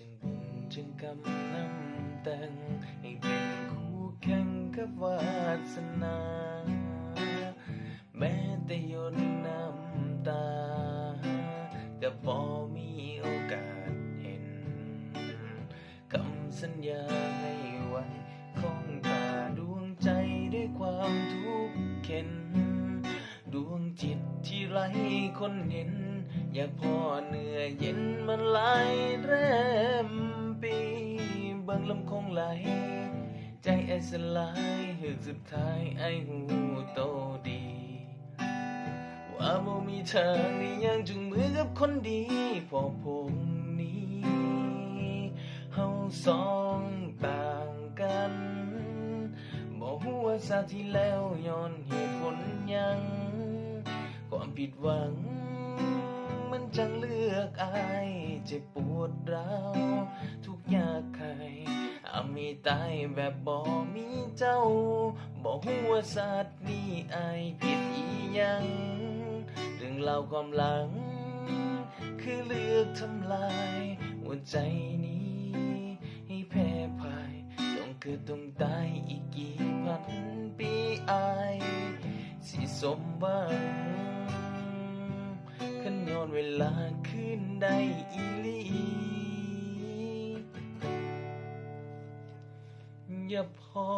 จึงบุญจึงกำนำแต่งให้เป็นคู่แข่งกับวาสนา แม้แต่ยดน้ำตา ก็บ่มีโอกาสเห็นคำสัญญาให้ไว้คงตาดวงใจด้วยความทุกข์เข็น ดวงจิตที่ไร้คนเห็น อยากพอเหนื่อยเย็นมันไหลายแรมปีเบิ่งลำคงไหล ใจไอสลายหือสุดท้ายไอหูโตดี ว่าบ่มีทางนี้ยังจุงมือกับคนดีพอผมนี้เฮาสองต่างกันบ่ฮู้ว่าซาที่แล้วย้อนเหตุผลยัง ความผิดหวัง กอายเจ็บปวดร้าวทุกยากไขอามีตายแบบบ่มีเจ้าบ่ฮู้ว่าสัตว์นี้อายผิดอีหยังเรื่องเล่าวความหลัง คือเลือกทำลายหัวใจนี้ ให้แพ้พ่ายต้องเกิดต้องตายอีกกี่พันปีอายสิสมหวัง อนเวลาขึ้นได้อีลีอย่าพอ